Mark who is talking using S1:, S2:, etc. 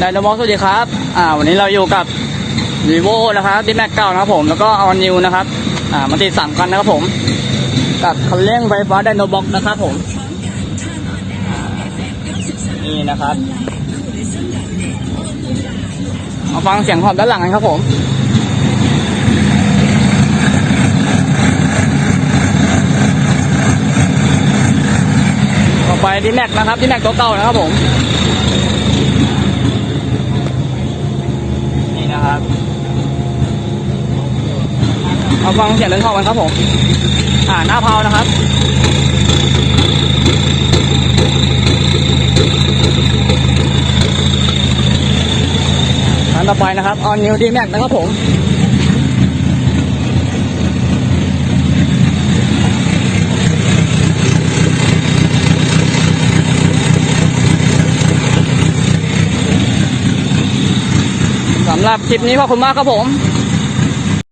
S1: ไดโนบอลสวัสดีครับ อ่า วันนี้เราอยู่กับ vivo นะครับดิแม็กเก้านะครับผม แล้วก็ออนนิวนะครับ อ่า มันติดสามคันนะครับผม กับคันเร่งไฟฟ้าไดโนบ็อกนะครับผม นี่นะครับ มาฟังเสียงหอบด้านหลังกันครับผมต่อไปดีแม็กนะครับดีแม็กตัวเก่านะครับผม นี่นะครับ มาฟังเสียงเดินเข้ากันครับผม อ่าหน้าเพานะครับอันต่อไปนะครับ on new d max นะครับผมสำหรับคลิปนี้ขอบคุณมากครับผม